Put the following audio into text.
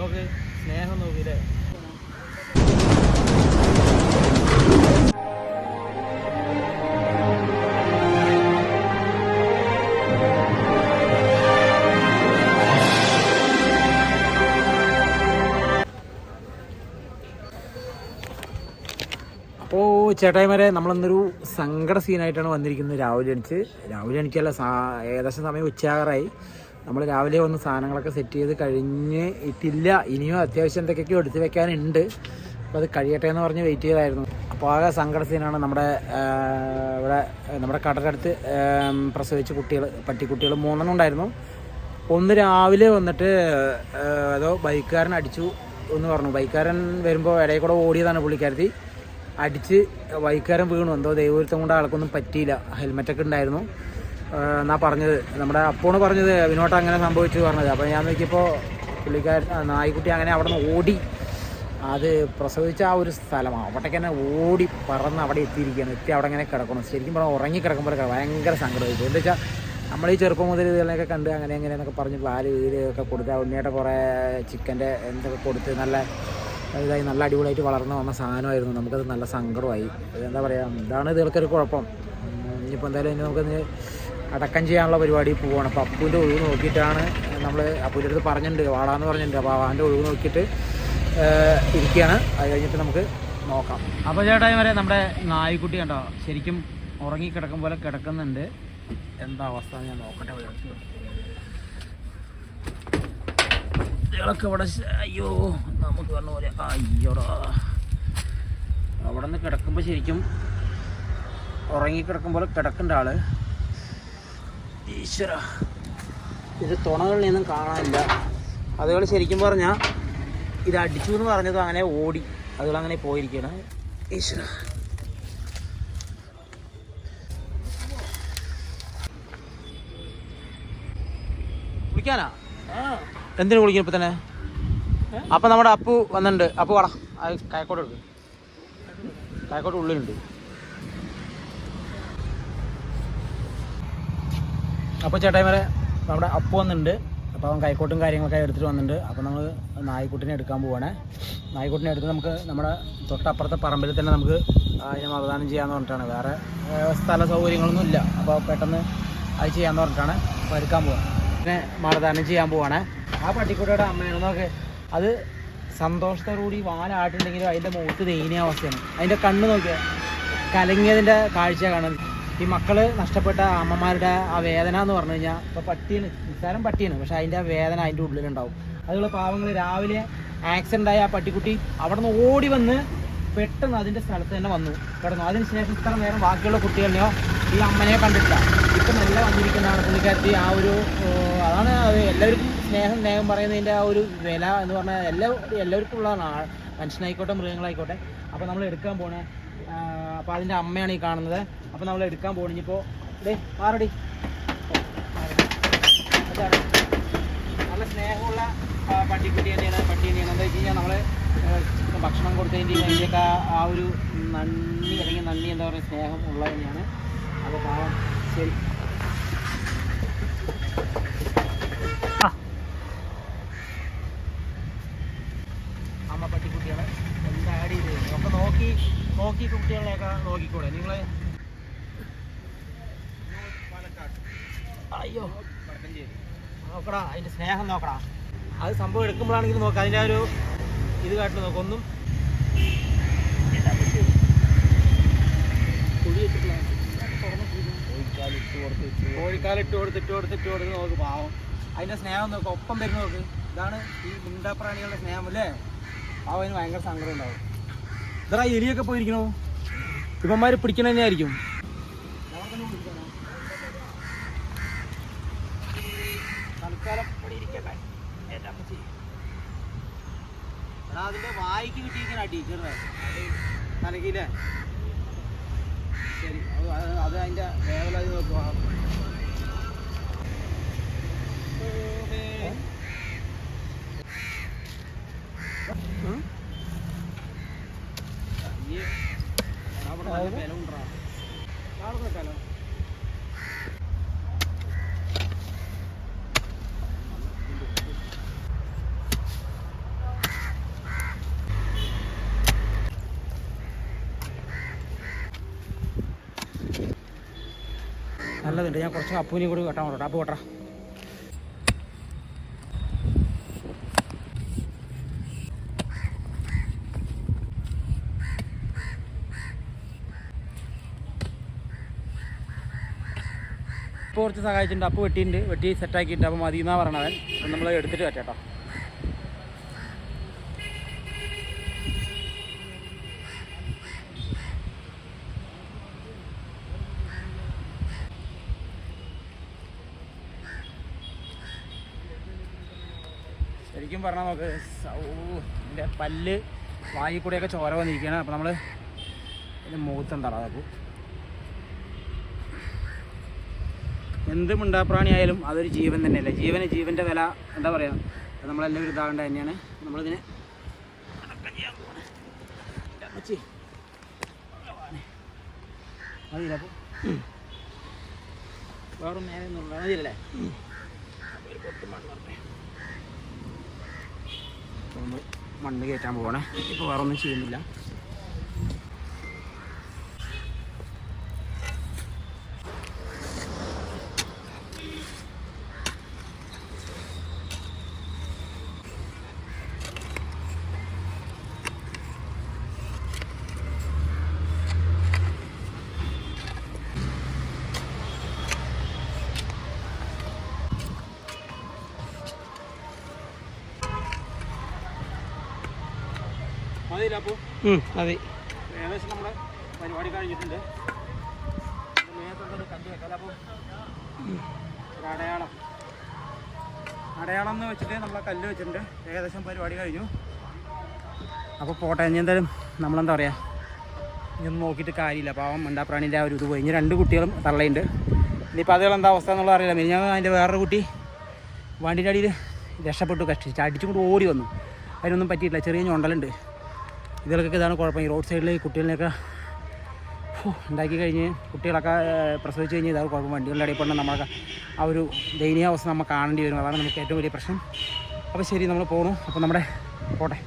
നോക്ക് സ്നേഹം നോക്കില്ലേ അപ്പോൾ ചേട്ടായിമാരെ നമ്മളന്നൊരു സങ്കട സീനായിട്ടാണ് വന്നിരിക്കുന്നത് രാവിലെ എണിച്ച്. രാവിലെ എണിക്കല്ല ഏകദേശം സമയം ഉച്ചയാകാറായി. നമ്മൾ രാവിലെ വന്ന് സാധനങ്ങളൊക്കെ സെറ്റ് ചെയ്ത് കഴിഞ്ഞ് ഇട്ടില്ല. ഇനിയും അത്യാവശ്യം എന്തൊക്കെയൊക്കെ എടുത്ത് വെക്കാനുണ്ട്. അപ്പോൾ അത് കഴിയട്ടെ എന്ന് പറഞ്ഞ് വെയിറ്റ് ചെയ്തായിരുന്നു അപ്പോൾ ആകെ സങ്കട സീനാണ് നമ്മുടെ ഇവിടെ നമ്മുടെ കടലടുത്ത് പ്രസവിച്ച കുട്ടികൾ പട്ടിക്കുട്ടികൾ മൂന്നെണ്ണം ഉണ്ടായിരുന്നു. ഒന്ന് രാവിലെ വന്നിട്ട് ഏതോ ബൈക്കുകാരൻ അടിച്ചു എന്ന് പറഞ്ഞു. ബൈക്കുകാരൻ വരുമ്പോൾ ഇടയിൽ കൂടെ ഓടിയതാണ് പുള്ളിക്കാരത്തി. അടിച്ച് ബൈക്കുകാരൻ വീണു. എന്തോ ദൈവത്തം കൊണ്ട് ആൾക്കൊന്നും പറ്റിയില്ല. ഹെൽമെറ്റൊക്കെ ഉണ്ടായിരുന്നു. എന്നാ പറഞ്ഞത്? നമ്മുടെ അപ്പോണ് പറഞ്ഞത് വിനോട്ട് അങ്ങനെ സംഭവിച്ചു പറഞ്ഞത്. അപ്പോൾ ഞാൻ നോക്കിയപ്പോൾ പുള്ളിക്കാരൻ ആ, നായ്ക്കുട്ടി അങ്ങനെ അവിടെ നിന്ന് ഓടി അത് പ്രസവിച്ച ആ ഒരു സ്ഥലമാണ് അവിടേക്ക് തന്നെ ഓടി പറന്ന് അവിടെ എത്തിയിരിക്കുകയാണ്. എത്തി അവിടെ അങ്ങനെ കിടക്കണം ശരിക്കും പറഞ്ഞാൽ ഉറങ്ങി കിടക്കുമ്പോൾ ഭയങ്കര സങ്കടമായി എന്താ വെച്ചാൽ നമ്മൾ ഈ ചെറുപ്പം മുതൽ ഇതിലൊക്കെ കണ്ട് അങ്ങനെ എന്നൊക്കെ പറഞ്ഞ് പാൽ വീടൊക്കെ കൊടുത്ത് ഉണ്ണിയുടെ കുറേ ചിക്കന്റെ എന്തൊക്കെ കൊടുത്ത് നല്ല ഇതായി നല്ല അടിപൊളിയായിട്ട് വളർന്നു വന്ന സാധനമായിരുന്നു. നമുക്കത് നല്ല സങ്കടമായി. എന്താ പറയുക ഇതാണ് ഇതുകൾക്കൊരു കുഴപ്പം. ഇനിയിപ്പോൾ എന്തായാലും ഇനി നമുക്കൊന്ന് അടക്കം ചെയ്യാനുള്ള പരിപാടി പോവാണ്. അപ്പോൾ അപ്പൂന്റെ ഒഴിവ് നോക്കിയിട്ടാണ് നമ്മൾ അപ്പൂന്റെ അടുത്ത് പറഞ്ഞിട്ടുണ്ട്. വാടാന്ന് പറഞ്ഞിട്ടുണ്ട്. അപ്പോൾ അവന്റെ ഒഴിവ് നോക്കിയിട്ട് ഇരിക്കുകയാണ് അത് കഴിഞ്ഞിട്ട് നമുക്ക് നോക്കാം. അപ്പോൾ ചേട്ടായി വരെ നമ്മുടെ നായ്ക്കുട്ടി കണ്ടോ? ശരിക്കും ഉറങ്ങി കിടക്കും പോലെ കിടക്കുന്നുണ്ട്. എന്താ അവസ്ഥ ഞാൻ നോക്കട്ടെ. കുട്ടികളൊക്കെ ഇവിടെ അയ്യോ നമുക്ക് പറഞ്ഞ പോലെ. അയ്യോടാ. അവിടെ നിന്ന് കിടക്കുമ്പോൾ ശരിക്കും ഉറങ്ങി കിടക്കും പോലെ കിടക്കേണ്ട ആൾ. ഈശ്വര. ഇത് തുണകളിലൊന്നും കാണാനില്ല. അതുകൾ ശരിക്കും പറഞ്ഞാൽ ഇത് അടിച്ചു എന്ന് പറഞ്ഞത് അങ്ങനെ ഓടി. അതുകൾ അങ്ങനെ പോയിരിക്കുകയാണ് ഈശ്വര. കുളിക്കാനാ? എന്തിനു കുളിക്കണം ഇപ്പൊ തന്നെ അപ്പൊ നമ്മുടെ അപ്പു വന്നിട്ടുണ്ട്. അപ്പു വാടാ. അത് കായക്കോട്ട് എടുക്ക് കായക്കോട്ട് ഉള്ളിലുണ്ട്. അപ്പോൾ ചേട്ടായിമാരെ നമ്മുടെ അപ്പു വന്നിട്ടുണ്ട്. അപ്പോൾ അവൻ കൈക്കോട്ടും കാര്യങ്ങളൊക്കെ എടുത്തിട്ട് വന്നിട്ടുണ്ട്. അപ്പോൾ നമ്മൾ നായ്ക്കുട്ടിനെ എടുക്കാൻ പോവാണേ. നായ്ക്കുട്ടിനെ എടുത്ത് നമുക്ക് നമ്മുടെ തൊട്ടപ്പുറത്തെ പറമ്പിൽ തന്നെ നമുക്ക് അതിനെ മതദാനം ചെയ്യാന്ന് പറഞ്ഞിട്ടാണ്. വേറെ സ്ഥല സൗകര്യങ്ങളൊന്നും ഇല്ല. അപ്പോൾ പെട്ടെന്ന് അത് ചെയ്യാന്ന് പറഞ്ഞിട്ടാണ് അപ്പോൾ എടുക്കാൻ പോവാം. പിന്നെ മതദാനം ചെയ്യാൻ പോവാണേ. ആ പട്ടിക്കുട്ടിയുടെ അമ്മയാണെന്നൊക്കെ നോക്ക് അത് സന്തോഷത്തോടുകൂടി വാലാട്ടുണ്ടെങ്കിലും അതിന്റെ മുഖത്ത് ദയനീയ അവസ്ഥയാണ്. അതിന്റെ കണ്ണ് നോക്കിയാൽ കലങ്ങിയതിന്റെ കാഴ്ച കാണുന്നത്. ഈ മക്കൾ നഷ്ടപ്പെട്ട അമ്മമാരുടെ ആ വേദന എന്ന് പറഞ്ഞു കഴിഞ്ഞാൽ ഇപ്പോൾ പട്ടിയാണ് നിസ്സാരം പട്ടിയാണ് പക്ഷെ അതിന്റെ ആ വേദന അതിന്റെ ഉള്ളിലുണ്ടാവും. അതുള്ള പാവങ്ങൾ രാവിലെ ആക്സിഡന്റ് ആയ ആ പട്ടിക്കുട്ടി അവിടെ നിന്ന് ഓടി വന്ന് പെട്ടെന്ന് അതിന്റെ സ്ഥലത്ത് തന്നെ വന്നു. കിടന്നു. അതിനുശേഷം ഇത്ര നേരം ബാക്കിയുള്ള കുട്ടികളിനെയോ ഈ അമ്മനെ കണ്ടിട്ടില്ല. ഇപ്പം നല്ല വന്നിരിക്കുന്നതാണ് പുള്ളിക്കാരത്തി ആ ഒരു അതാണ് അത് എല്ലാവർക്കും സ്നേഹം സ്നേഹം പറയുന്നതിന്റെ ആ ഒരു വില എന്ന് പറഞ്ഞാൽ എല്ലാ എല്ലാവർക്കും ഉള്ളതാണ് മനുഷ്യനായിക്കോട്ടെ മൃഗങ്ങളായിക്കോട്ടെ. അപ്പോൾ നമ്മൾ എടുക്കാൻ പോണേ അപ്പോൾ അതിന്റെ അമ്മയാണ് ഈ കാണുന്നത്. അപ്പോൾ നമ്മൾ എടുക്കാൻ പോകണം ഇനിയിപ്പോൾ ഡേ മാറടി. നല്ല സ്നേഹമുള്ള പട്ടിക്കുട്ടി തന്നെയാണ്. പട്ടി തന്നെയാണ്. എന്താ വെച്ച് കഴിഞ്ഞാൽ നമ്മൾ ഭക്ഷണം കൊടുത്തതിന്റെയും അതിന്റെയൊക്കെ ആ ഒരു നന്ദി അല്ലെങ്കിൽ നന്ദി എന്താ പറയുക സ്നേഹം ഉള്ളത് തന്നെയാണ്. അപ്പോൾ പാവം ശരി. അമ്മ ചെയ്ത് ഒക്കെ നോക്കി നോക്കി കുട്ടികളെയൊക്കെ നോക്കിക്കൂടെ? നിങ്ങൾ അയ്യോ. നോക്കടാ അതിന്റെ സ്നേഹം നോക്കടാ. അത് സംഭവം എടുക്കുമ്പോഴാണെങ്കിലും നോക്കാം അതിന്റെ ഒരു ഇത് കാട്ടിൽ നോക്കാം ഒന്നും. കോഴിക്കാലിട്ട് കൊടുത്ത് ഇട്ട് കൊടുത്ത് ഇട്ട് കൊടുത്ത് നോക്ക് പാവം. അതിന്റെ സ്നേഹം നോക്ക് ഒപ്പം വരുന്ന നോക്ക് ഇതാണ് ഈ മുണ്ടാപ്രാണികളുടെ സ്നേഹം അല്ലേ? പാവം അതിന് ഭയങ്കര സങ്കടം ഉണ്ടാവും. ഇതാ എലിയൊക്കെ പോയിരിക്കണോ? ഇവന്മാര് പിടിക്കണ തന്നെയായിരിക്കും. തൽക്കാലം ഇവിടെ ശരി അത് അത് അത് അതിന്റെ വേവല നോക്കുക നല്ലതുണ്ട്. ഞാൻ കുറച്ച് അപ്പൂനെയും കൂടി വെട്ടാൻ കൊണ്ടോ അപ്പു വെട്ടാ കുറച്ച് സഹായിച്ചിട്ടുണ്ട്. അപ്പോൾ വെട്ടിയിട്ടുണ്ട്. വെട്ടി സെറ്റാക്കിയിട്ടുണ്ട്. അപ്പോൾ മതി എന്നാ പറയണവൻ. അപ്പം നമ്മൾ എടുത്തിട്ട് വെച്ചേട്ടോ ശരിക്കും പറഞ്ഞാൽ നമുക്ക് എന്റെ പല്ല് വായി കൂടെയൊക്കെ ചോര വന്നിരിക്കുകയാണ്. അപ്പോൾ നമ്മൾ ഇതിന്റെ മുഖത്തുണ്ടാകും അതപ്പോൾ എന്ത് മിണ്ടാപ്രാണിയായാലും അതൊരു ജീവൻ തന്നെയല്ലേ? ജീവന് ജീവന്റെ വില എന്താ പറയുക അത് നമ്മളെല്ലാവരും ഇതാകേണ്ടത് തന്നെയാണ്. നമ്മളിതിനെ മണ്ണ് കയറ്റാൻ പോവാണ്. ഇപ്പോൾ വേറെ ഒന്നും ചെയ്യുന്നില്ല. അതെ ഏകദേശം നമ്മുടെ പരിപാടി കഴിഞ്ഞിട്ടുണ്ട്. മേത്തുള്ളത് കല്ല് വെക്കാം അപ്പോൾ ഒരു അടയാളം. അടയാളം എന്ന് വെച്ചിട്ട് നമ്മളെ കല്ല് വെച്ചിട്ടുണ്ട്. ഏകദേശം പരിപാടി കഴിഞ്ഞു. അപ്പോൾ പോട്ടെ ഇനി എന്തായാലും നമ്മളെന്താ പറയുക ഇനിയൊന്നും നോക്കിയിട്ട് കാര്യമില്ല. പാവം മണ്ടാപ്രാണിന്റെ ആ ഒരു ഇത് പോയി. ഇനി രണ്ട് കുട്ടികളും തള്ളയുണ്ട്. ഇനിയിപ്പോൾ അതുകൾ എന്താ അവസ്ഥ എന്നുള്ളത് അറിയില്ല. ഞങ്ങൾ അതിന്റെ വേറൊരു കുട്ടി വണ്ടിന്റെ അടിയിൽ രക്ഷപ്പെട്ടു കഷ്ടിച്ച്. അടിച്ചുകൊണ്ട് ഓടി വന്നു. അതിനൊന്നും പറ്റിയിട്ടില്ല. ചെറിയ ഞൊണ്ടലുണ്ട്. ഇതിലൊക്കെ ഇതാണ് കുഴപ്പം. ഈ റോഡ് സൈഡിൽ ഈ കുട്ടികളിനെയൊക്കെ ഉണ്ടാക്കി കഴിഞ്ഞ് കുട്ടികളൊക്കെ പ്രസവിച്ച് കഴിഞ്ഞ് ഇതാണ് കുഴപ്പം. വണ്ടികളുടെ ഇടയിൽ പെടുന്ന നമ്മളൊക്കെ ആ ഒരു ദയനീയാവസ്ഥ നമ്മൾ കാണേണ്ടി വരും. അതാണ് നമുക്ക് ഏറ്റവും വലിയ പ്രശ്നം. അപ്പോൾ ശരി നമ്മൾ പോകണം അപ്പോൾ നമ്മുടെ പോട്ടെ.